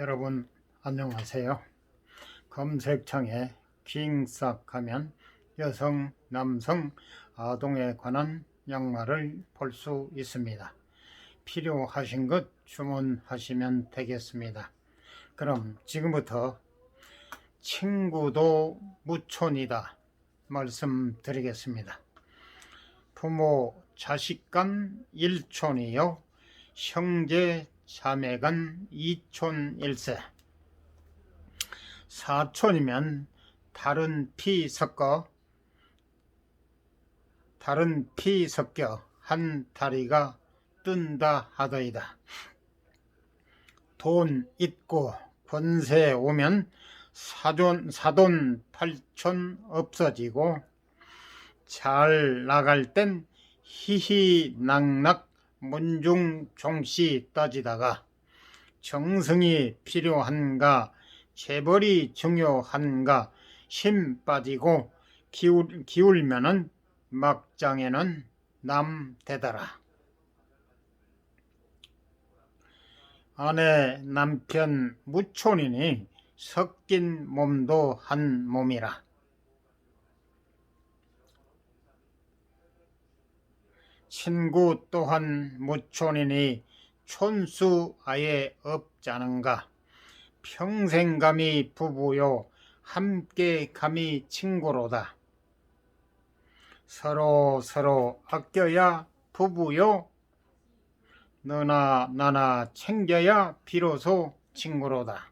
여러분 안녕하세요. 검색창에 킹싹 하면 여성, 남성, 아동에 관한 양말을 볼 수 있습니다. 필요하신 것 주문하시면 되겠습니다. 그럼 지금부터 친구도 무촌이다 말씀드리겠습니다. 부모 자식 간 일촌이요 형제 자매 간 이촌 일세 사촌이면 다른 피 섞어 다른 피 섞여 한 다리가 뜬다 하더이다. 돈 있고 권세 오면 사돈 사돈 팔촌 없어지고 잘 나갈 땐 히히낙낙 문중종씨 따지다가 정성이 필요한가 재벌이 중요한가 힘 빠지고 기울, 기울면은 막장에는 남 되더라. 아내 남편 무촌이니 섞인 몸도 한 몸이라. 친구 또한 무촌이니 촌수 아예 없자는가. 평생감이 부부요 함께 감이 친구로다. 서로 서로 아껴야 부부요. 너나 나나 챙겨야 비로소 친구로다.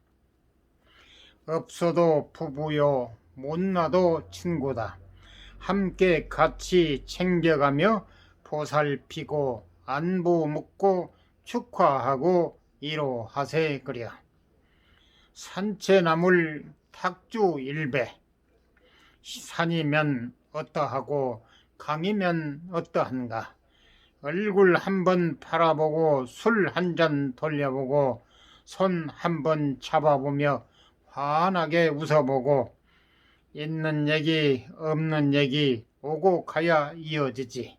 없어도 부부요 못나도 친구다. 함께 같이 챙겨가며 보살피고 안부 묻고 축하하고 이로하세 그려. 산채나물 탁주 일배. 산이면 어떠하고 강이면 어떠한가. 얼굴 한 번 팔아보고 술 한 잔 돌려보고 손 한 번 잡아보며 환하게 웃어보고 있는 얘기 없는 얘기 오고 가야 이어지지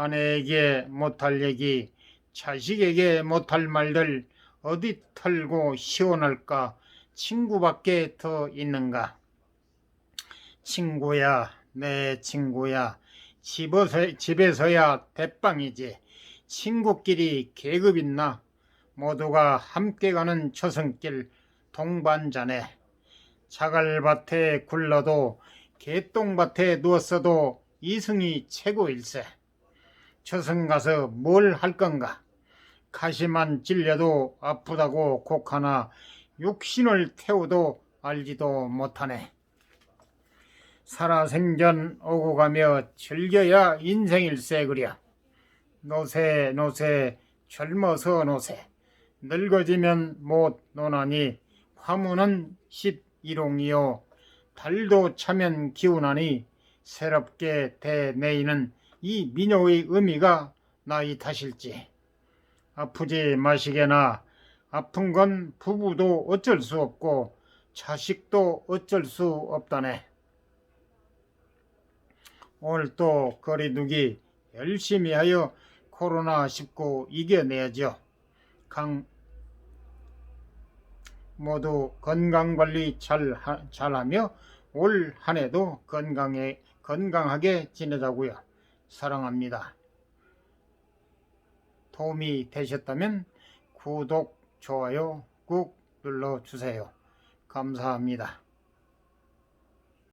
아내에게 못할 얘기 자식에게 못할 말들 어디 털고 시원할까? 친구밖에 더 있는가? 친구야 내 친구야 집에서, 집에서야 대빵이지. 친구끼리 계급 있나? 모두가 함께 가는 초승길 동반자네. 자갈밭에 굴러도 개똥밭에 누웠어도 이승이 최고일세 초승 가서 뭘 할 건가 가시만 찔려도 아프다고 곡하나 육신을 태워도 알지도 못하네. 살아생전 오고 가며 즐겨야 인생일세 그랴. 노세 노세 젊어서 노세 늙어지면 못 노나니 화무는 십일홍이요 달도 차면 기운하니 새롭게 대내이는 이 민요의 의미가 나이 탓일지 아프지 마시게나 아픈 건 부부도 어쩔 수 없고 자식도 어쩔 수 없다네. 오늘 또 거리두기 열심히 하여 코로나19 이겨내야죠. 강 모두 건강관리 잘, 하, 잘하며 올 한 해도 건강에, 건강하게 지내자고요. 사랑합니다. 도움이 되셨다면 구독, 좋아요 꾹 눌러주세요. 감사합니다.